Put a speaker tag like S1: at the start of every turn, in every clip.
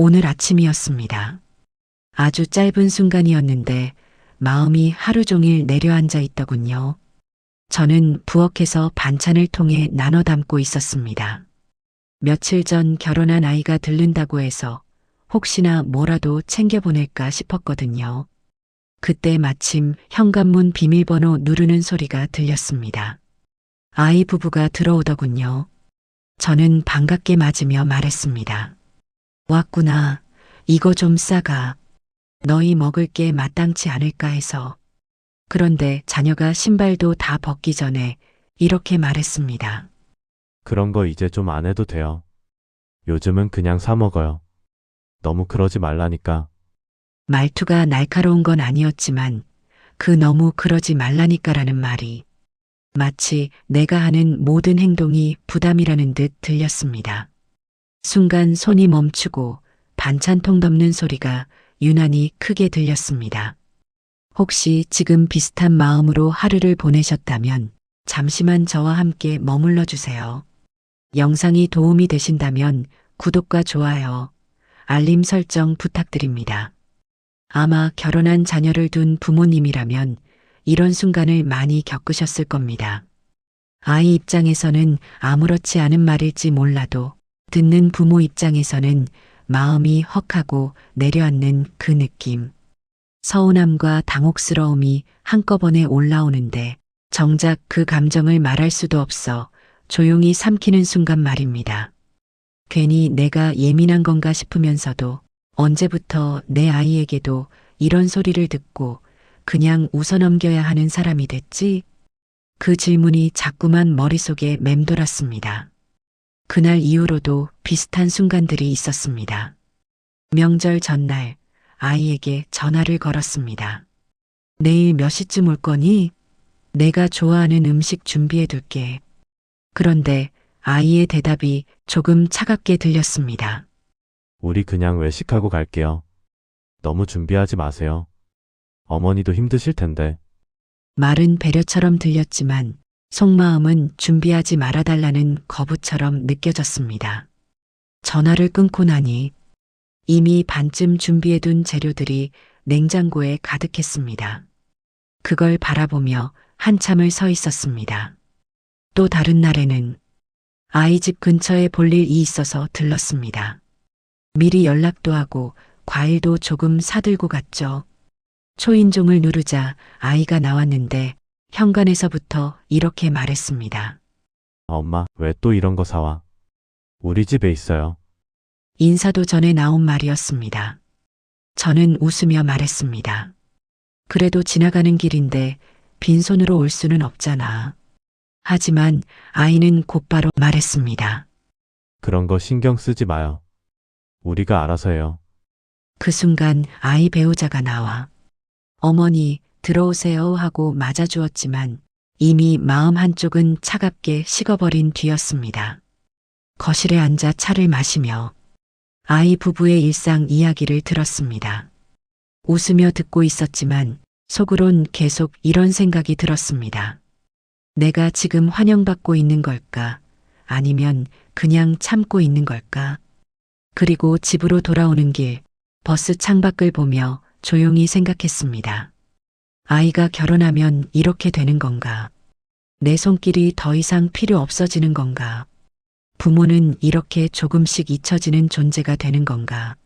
S1: 오늘 아침이었습니다. 아주 짧은 순간이었는데 마음이 하루 종일 내려앉아 있더군요. 저는 부엌에서 반찬을 통해 나눠 담고 있었습니다. 며칠 전 결혼한 아이가 들른다고 해서 혹시나 뭐라도 챙겨보낼까 싶었거든요. 그때 마침 현관문 비밀번호 누르는 소리가 들렸습니다. 아이 부부가 들어오더군요. 저는 반갑게 맞으며 말했습니다. 왔구나. 이거 좀 싸가. 너희 먹을 게 마땅치 않을까 해서. 그런데 자녀가 신발도 다 벗기 전에 이렇게 말했습니다.
S2: 그런 거 이제 좀 안 해도 돼요. 요즘은 그냥 사 먹어요. 너무 그러지 말라니까.
S1: 말투가 날카로운 건 아니었지만 그 너무 그러지 말라니까라는 말이 마치 내가 하는 모든 행동이 부담이라는 듯 들렸습니다. 순간 손이 멈추고 반찬통 덮는 소리가 유난히 크게 들렸습니다. 혹시 지금 비슷한 마음으로 하루를 보내셨다면 잠시만 저와 함께 머물러 주세요. 영상이 도움이 되신다면 구독과 좋아요, 알림 설정 부탁드립니다. 아마 결혼한 자녀를 둔 부모님이라면 이런 순간을 많이 겪으셨을 겁니다. 아이 입장에서는 아무렇지 않은 말일지 몰라도 듣는 부모 입장에서는 마음이 헉하고 내려앉는 그 느낌. 서운함과 당혹스러움이 한꺼번에 올라오는데 정작 그 감정을 말할 수도 없어 조용히 삼키는 순간 말입니다. 괜히 내가 예민한 건가 싶으면서도 언제부터 내 아이에게도 이런 소리를 듣고 그냥 웃어넘겨야 하는 사람이 됐지? 그 질문이 자꾸만 머릿속에 맴돌았습니다. 그날 이후로도 비슷한 순간들이 있었습니다. 명절 전날 아이에게 전화를 걸었습니다. 내일 몇 시쯤 올 거니? 내가 좋아하는 음식 준비해 둘게. 그런데 아이의 대답이 조금 차갑게 들렸습니다.
S2: 우리 그냥 외식하고 갈게요. 너무 준비하지 마세요. 어머니도 힘드실 텐데.
S1: 말은 배려처럼 들렸지만 속마음은 준비하지 말아달라는 거부처럼 느껴졌습니다. 전화를 끊고 나니 이미 반쯤 준비해둔 재료들이 냉장고에 가득했습니다. 그걸 바라보며 한참을 서 있었습니다. 또 다른 날에는 아이 집 근처에 볼 일이 있어서 들렀습니다. 미리 연락도 하고 과일도 조금 사들고 갔죠. 초인종을 누르자 아이가 나왔는데 현관에서부터 이렇게 말했습니다.
S2: 엄마, 왜 또 이런 거 사와? 우리 집에 있어요.
S1: 인사도 전에 나온 말이었습니다. 저는 웃으며 말했습니다. 그래도 지나가는 길인데 빈손으로 올 수는 없잖아. 하지만 아이는 곧바로 말했습니다.
S2: 그런 거 신경 쓰지 마요. 우리가 알아서 해요.
S1: 그 순간 아이 배우자가 나와 어머니 들어오세요 하고 맞아주었지만 이미 마음 한쪽은 차갑게 식어버린 뒤였습니다. 거실에 앉아 차를 마시며 아이 부부의 일상 이야기를 들었습니다. 웃으며 듣고 있었지만 속으론 계속 이런 생각이 들었습니다. 내가 지금 환영받고 있는 걸까? 아니면 그냥 참고 있는 걸까? 그리고 집으로 돌아오는 길 버스 창밖을 보며 조용히 생각했습니다. 아이가 결혼하면 이렇게 되는 건가? 내 손길이 더 이상 필요 없어지는 건가? 부모는 이렇게 조금씩 잊혀지는 존재가 되는 건가?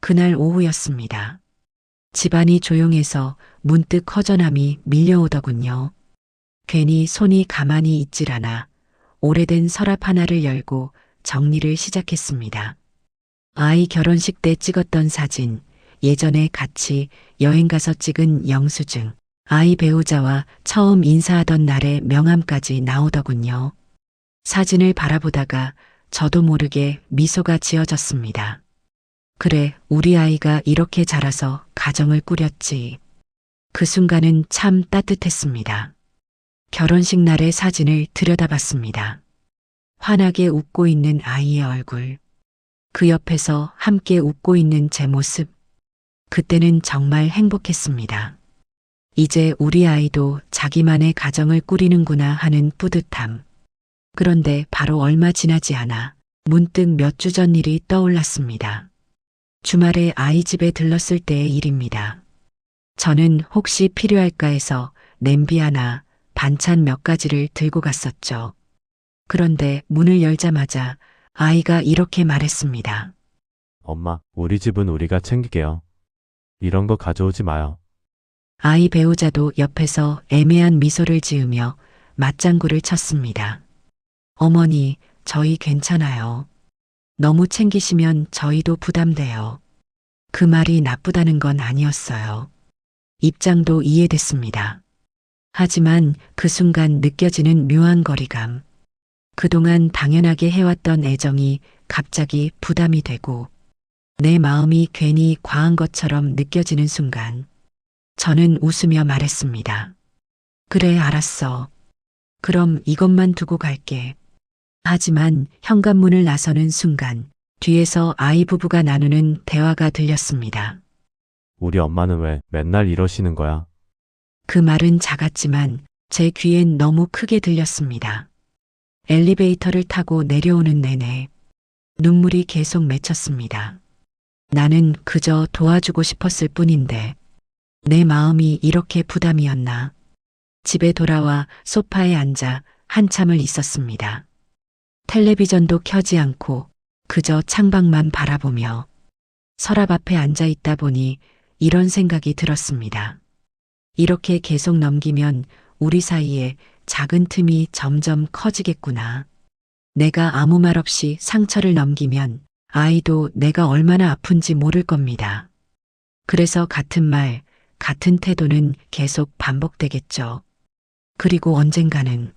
S1: 그날 오후였습니다. 집안이 조용해서 문득 허전함이 밀려오더군요. 괜히 손이 가만히 있질 않아 오래된 서랍 하나를 열고 정리를 시작했습니다. 아이 결혼식 때 찍었던 사진, 예전에 같이 여행 가서 찍은 영수증, 아이 배우자와 처음 인사하던 날의 명함까지 나오더군요. 사진을 바라보다가 저도 모르게 미소가 지어졌습니다. 그래, 우리 아이가 이렇게 자라서 가정을 꾸렸지. 그 순간은 참 따뜻했습니다. 결혼식 날의 사진을 들여다봤습니다. 환하게 웃고 있는 아이의 얼굴. 그 옆에서 함께 웃고 있는 제 모습. 그때는 정말 행복했습니다. 이제 우리 아이도 자기만의 가정을 꾸리는구나 하는 뿌듯함. 그런데 바로 얼마 지나지 않아 문득 몇 주 전 일이 떠올랐습니다. 주말에 아이 집에 들렀을 때의 일입니다. 저는 혹시 필요할까 해서 냄비 하나, 반찬 몇 가지를 들고 갔었죠. 그런데 문을 열자마자 아이가 이렇게 말했습니다.
S2: 엄마, 우리 집은 우리가 챙길게요. 이런 거 가져오지 마요.
S1: 아이 배우자도 옆에서 애매한 미소를 지으며 맞장구를 쳤습니다. 어머니, 저희 괜찮아요. 너무 챙기시면 저희도 부담돼요. 그 말이 나쁘다는 건 아니었어요. 입장도 이해됐습니다. 하지만 그 순간 느껴지는 묘한 거리감. 그동안 당연하게 해왔던 애정이 갑자기 부담이 되고 내 마음이 괜히 과한 것처럼 느껴지는 순간 저는 웃으며 말했습니다. 그래, 알았어. 그럼 이것만 두고 갈게. 하지만 현관문을 나서는 순간 뒤에서 아이 부부가 나누는 대화가 들렸습니다.
S2: 우리 엄마는 왜 맨날 이러시는 거야?
S1: 그 말은 작았지만 제 귀엔 너무 크게 들렸습니다. 엘리베이터를 타고 내려오는 내내 눈물이 계속 맺혔습니다. 나는 그저 도와주고 싶었을 뿐인데 내 마음이 이렇게 부담이었나. 집에 돌아와 소파에 앉아 한참을 있었습니다. 텔레비전도 켜지 않고 그저 창밖만 바라보며 서랍 앞에 앉아 있다 보니 이런 생각이 들었습니다. 이렇게 계속 넘기면 우리 사이에 작은 틈이 점점 커지겠구나. 내가 아무 말 없이 상처를 넘기면 아이도 내가 얼마나 아픈지 모를 겁니다. 그래서 같은 말, 같은 태도는 계속 반복되겠죠. 그리고 언젠가는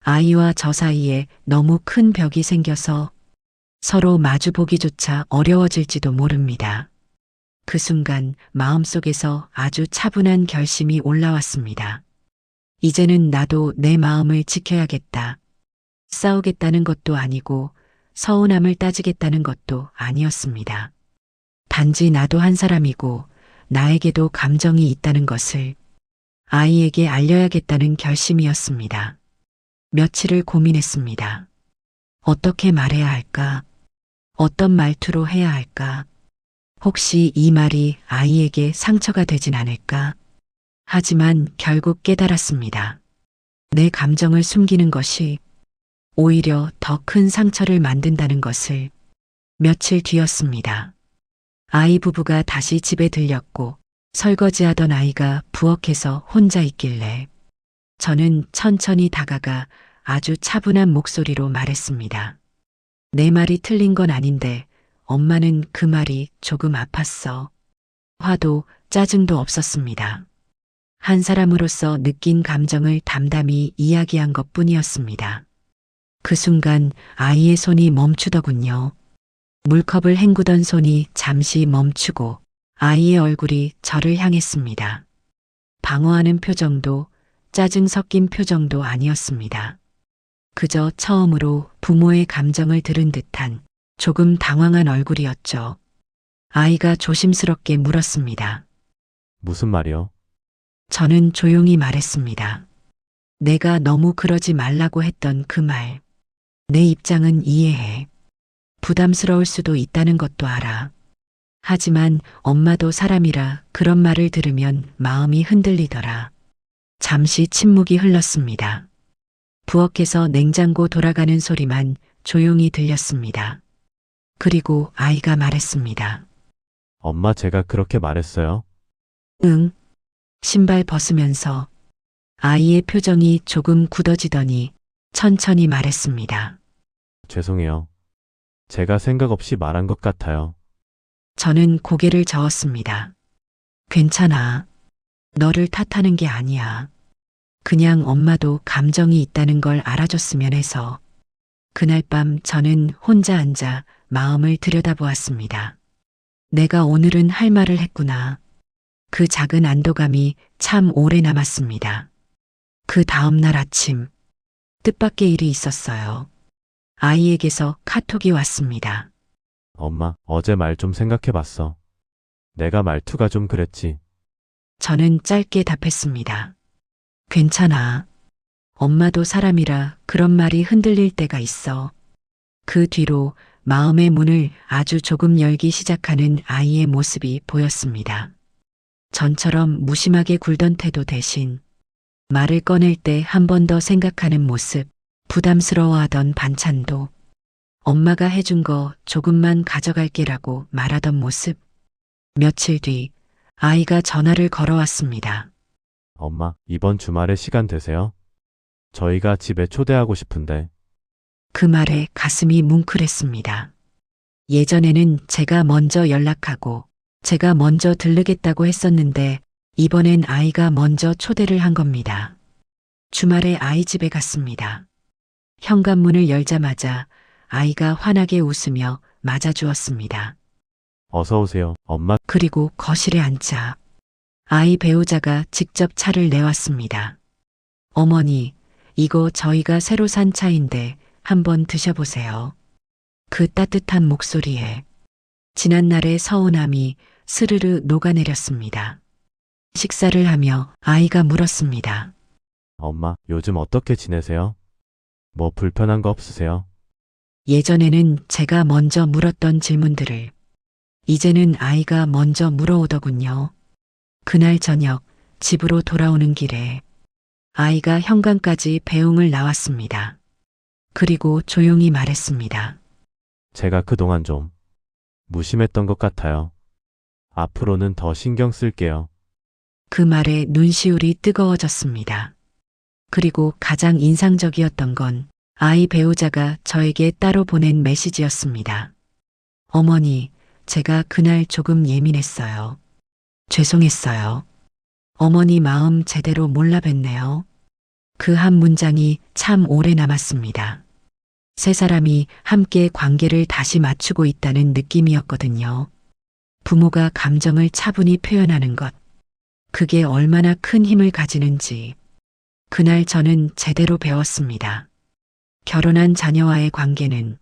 S1: 아이와 저 사이에 너무 큰 벽이 생겨서 서로 마주보기조차 어려워질지도 모릅니다. 그 순간 마음속에서 아주 차분한 결심이 올라왔습니다. 이제는 나도 내 마음을 지켜야겠다. 싸우겠다는 것도 아니고 서운함을 따지겠다는 것도 아니었습니다. 단지 나도 한 사람이고 나에게도 감정이 있다는 것을 아이에게 알려야겠다는 결심이었습니다. 며칠을 고민했습니다. 어떻게 말해야 할까? 어떤 말투로 해야 할까? 혹시 이 말이 아이에게 상처가 되진 않을까? 하지만 결국 깨달았습니다. 내 감정을 숨기는 것이 오히려 더 큰 상처를 만든다는 것을 며칠 뒤였습니다. 아이 부부가 다시 집에 들렸고 설거지하던 아이가 부엌에서 혼자 있길래 저는 천천히 다가가 아주 차분한 목소리로 말했습니다. 내 말이 틀린 건 아닌데 엄마는 그 말이 조금 아팠어. 화도 짜증도 없었습니다. 한 사람으로서 느낀 감정을 담담히 이야기한 것 뿐이었습니다. 그 순간 아이의 손이 멈추더군요. 물컵을 헹구던 손이 잠시 멈추고 아이의 얼굴이 저를 향했습니다. 방어하는 표정도 짜증 섞인 표정도 아니었습니다. 그저 처음으로 부모의 감정을 들은 듯한 조금 당황한 얼굴이었죠. 아이가 조심스럽게 물었습니다.
S2: 무슨 말이요?
S1: 저는 조용히 말했습니다. 내가 너무 그러지 말라고 했던 그 말. 내 입장은 이해해. 부담스러울 수도 있다는 것도 알아. 하지만 엄마도 사람이라 그런 말을 들으면 마음이 흔들리더라. 잠시 침묵이 흘렀습니다. 부엌에서 냉장고 돌아가는 소리만 조용히 들렸습니다. 그리고 아이가 말했습니다.
S2: 엄마 제가 그렇게 말했어요?
S1: 응. 신발 벗으면서 아이의 표정이 조금 굳어지더니 천천히 말했습니다.
S2: 죄송해요. 제가 생각 없이 말한 것 같아요.
S1: 저는 고개를 저었습니다. 괜찮아. 너를 탓하는 게 아니야. 그냥 엄마도 감정이 있다는 걸 알아줬으면 해서. 그날 밤 저는 혼자 앉아 마음을 들여다보았습니다. 내가 오늘은 할 말을 했구나. 그 작은 안도감이 참 오래 남았습니다. 그 다음날 아침, 뜻밖의 일이 있었어요. 아이에게서 카톡이 왔습니다.
S2: 엄마, 어제 말 좀 생각해 봤어. 내가 말투가 좀 그랬지.
S1: 저는 짧게 답했습니다. 괜찮아. 엄마도 사람이라 그런 말이 흔들릴 때가 있어. 그 뒤로 마음의 문을 아주 조금 열기 시작하는 아이의 모습이 보였습니다. 전처럼 무심하게 굴던 태도 대신 말을 꺼낼 때 한 번 더 생각하는 모습, 부담스러워하던 반찬도 엄마가 해준 거 조금만 가져갈게라고 말하던 모습. 며칠 뒤 아이가 전화를 걸어왔습니다.
S2: 엄마, 이번 주말에 시간 되세요? 저희가 집에 초대하고 싶은데,
S1: 그 말에 가슴이 뭉클했습니다. 예전에는 제가 먼저 연락하고 제가 먼저 들르겠다고 했었는데 이번엔 아이가 먼저 초대를 한 겁니다. 주말에 아이 집에 갔습니다. 현관문을 열자마자 아이가 환하게 웃으며 맞아주었습니다.
S2: 어서 오세요. 엄마,
S1: 그리고 거실에 앉자 아이 배우자가 직접 차를 내왔습니다. 어머니, 이거 저희가 새로 산 차인데 한번 드셔보세요. 그 따뜻한 목소리에 지난날의 서운함이 스르르 녹아내렸습니다. 식사를 하며 아이가 물었습니다.
S2: 엄마, 요즘 어떻게 지내세요? 뭐 불편한 거 없으세요?
S1: 예전에는 제가 먼저 물었던 질문들을 이제는 아이가 먼저 물어오더군요. 그날 저녁 집으로 돌아오는 길에 아이가 현관까지 배웅을 나왔습니다. 그리고 조용히 말했습니다.
S2: 제가 그동안 좀 무심했던 것 같아요. 앞으로는 더 신경 쓸게요.
S1: 그 말에 눈시울이 뜨거워졌습니다. 그리고 가장 인상적이었던 건 아이 배우자가 저에게 따로 보낸 메시지였습니다. 어머니, 제가 그날 조금 예민했어요. 죄송했어요. 어머니 마음 제대로 몰라 뵀네요. 그 한 문장이 참 오래 남았습니다. 세 사람이 함께 관계를 다시 맞추고 있다는 느낌이었거든요. 부모가 감정을 차분히 표현하는 것. 그게 얼마나 큰 힘을 가지는지 그날 저는 제대로 배웠습니다. 결혼한 자녀와의 관계는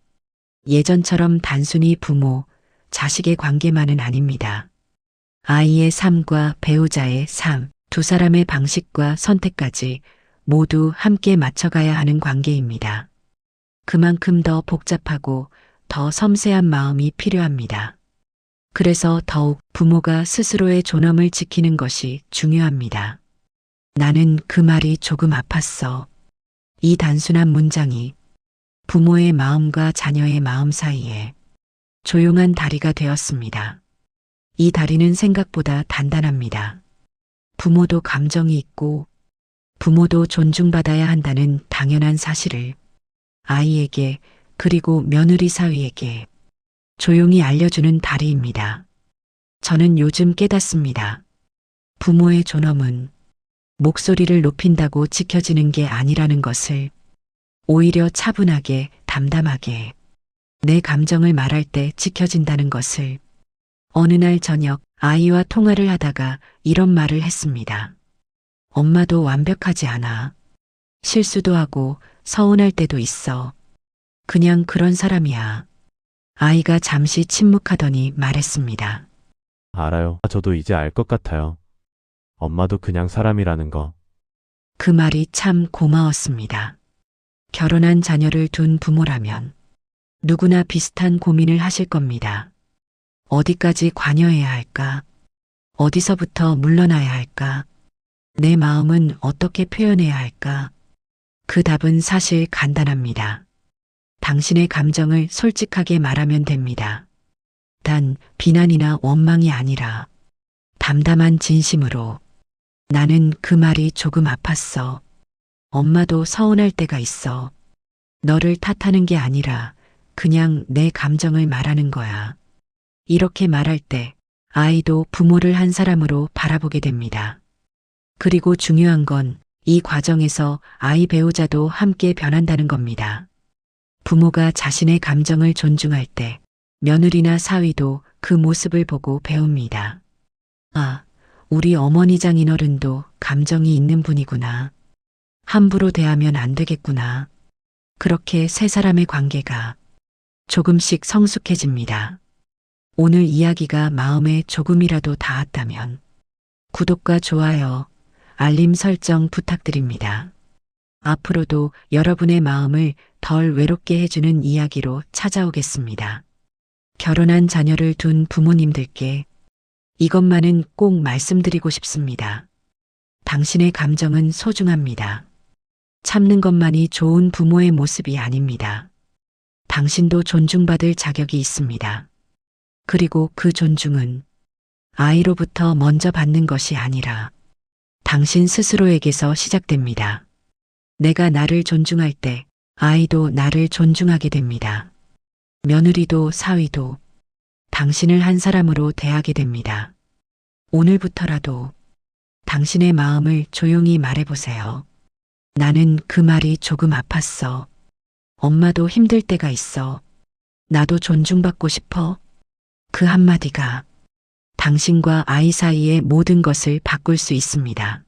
S1: 예전처럼 단순히 부모, 자식의 관계만은 아닙니다. 아이의 삶과 배우자의 삶, 두 사람의 방식과 선택까지 모두 함께 맞춰가야 하는 관계입니다. 그만큼 더 복잡하고 더 섬세한 마음이 필요합니다. 그래서 더욱 부모가 스스로의 존엄을 지키는 것이 중요합니다. 나는 그 말이 조금 아팠어. 이 단순한 문장이 부모의 마음과 자녀의 마음 사이에 조용한 다리가 되었습니다. 이 다리는 생각보다 단단합니다. 부모도 감정이 있고 부모도 존중받아야 한다는 당연한 사실을 아이에게 그리고 며느리 사위에게 조용히 알려주는 다리입니다. 저는 요즘 깨닫습니다. 부모의 존엄은 목소리를 높인다고 지켜지는 게 아니라는 것을 오히려 차분하게 담담하게 내 감정을 말할 때 지켜진다는 것을 어느 날 저녁 아이와 통화를 하다가 이런 말을 했습니다. 엄마도 완벽하지 않아. 실수도 하고 서운할 때도 있어. 그냥 그런 사람이야. 아이가 잠시 침묵하더니 말했습니다.
S2: 알아요. 저도 이제 알 것 같아요. 엄마도 그냥 사람이라는 거.
S1: 그 말이 참 고마웠습니다. 결혼한 자녀를 둔 부모라면 누구나 비슷한 고민을 하실 겁니다. 어디까지 관여해야 할까? 어디서부터 물러나야 할까? 내 마음은 어떻게 표현해야 할까? 그 답은 사실 간단합니다. 당신의 감정을 솔직하게 말하면 됩니다. 단 비난이나 원망이 아니라 담담한 진심으로 나는 그 말이 조금 아팠어. 엄마도 서운할 때가 있어. 너를 탓하는 게 아니라 그냥 내 감정을 말하는 거야. 이렇게 말할 때 아이도 부모를 한 사람으로 바라보게 됩니다. 그리고 중요한 건 이 과정에서 아이 배우자도 함께 변한다는 겁니다. 부모가 자신의 감정을 존중할 때 며느리나 사위도 그 모습을 보고 배웁니다. 아, 우리 어머니 장인어른도 감정이 있는 분이구나. 함부로 대하면 안 되겠구나. 그렇게 세 사람의 관계가 조금씩 성숙해집니다. 오늘 이야기가 마음에 조금이라도 닿았다면 구독과 좋아요, 알림 설정 부탁드립니다. 앞으로도 여러분의 마음을 덜 외롭게 해주는 이야기로 찾아오겠습니다. 결혼한 자녀를 둔 부모님들께 이것만은 꼭 말씀드리고 싶습니다. 당신의 감정은 소중합니다. 참는 것만이 좋은 부모의 모습이 아닙니다. 당신도 존중받을 자격이 있습니다. 그리고 그 존중은 아이로부터 먼저 받는 것이 아니라 당신 스스로에게서 시작됩니다. 내가 나를 존중할 때 아이도 나를 존중하게 됩니다. 며느리도 사위도 당신을 한 사람으로 대하게 됩니다. 오늘부터라도 당신의 마음을 조용히 말해보세요. 나는 그 말이 조금 아팠어. 엄마도 힘들 때가 있어. 나도 존중받고 싶어. 그 한마디가 당신과 아이 사이의 모든 것을 바꿀 수 있습니다.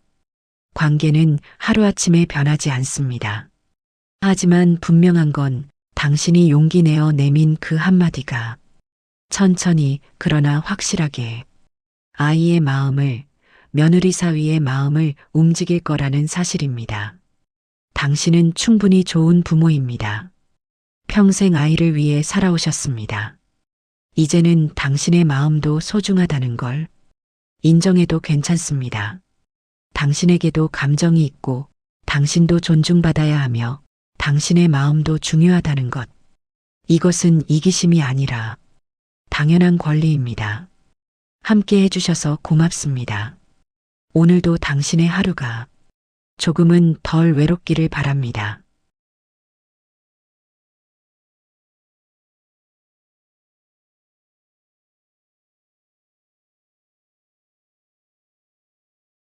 S1: 관계는 하루아침에 변하지 않습니다. 하지만 분명한 건 당신이 용기 내어 내민 그 한마디가 천천히 그러나 확실하게 아이의 마음을 며느리 사위의 마음을 움직일 거라는 사실입니다. 당신은 충분히 좋은 부모입니다. 평생 아이를 위해 살아오셨습니다. 이제는 당신의 마음도 소중하다는 걸 인정해도 괜찮습니다. 당신에게도 감정이 있고 당신도 존중받아야 하며 당신의 마음도 중요하다는 것. 이것은 이기심이 아니라 당연한 권리입니다. 함께 해주셔서 고맙습니다. 오늘도 당신의 하루가 조금은 덜 외롭기를 바랍니다.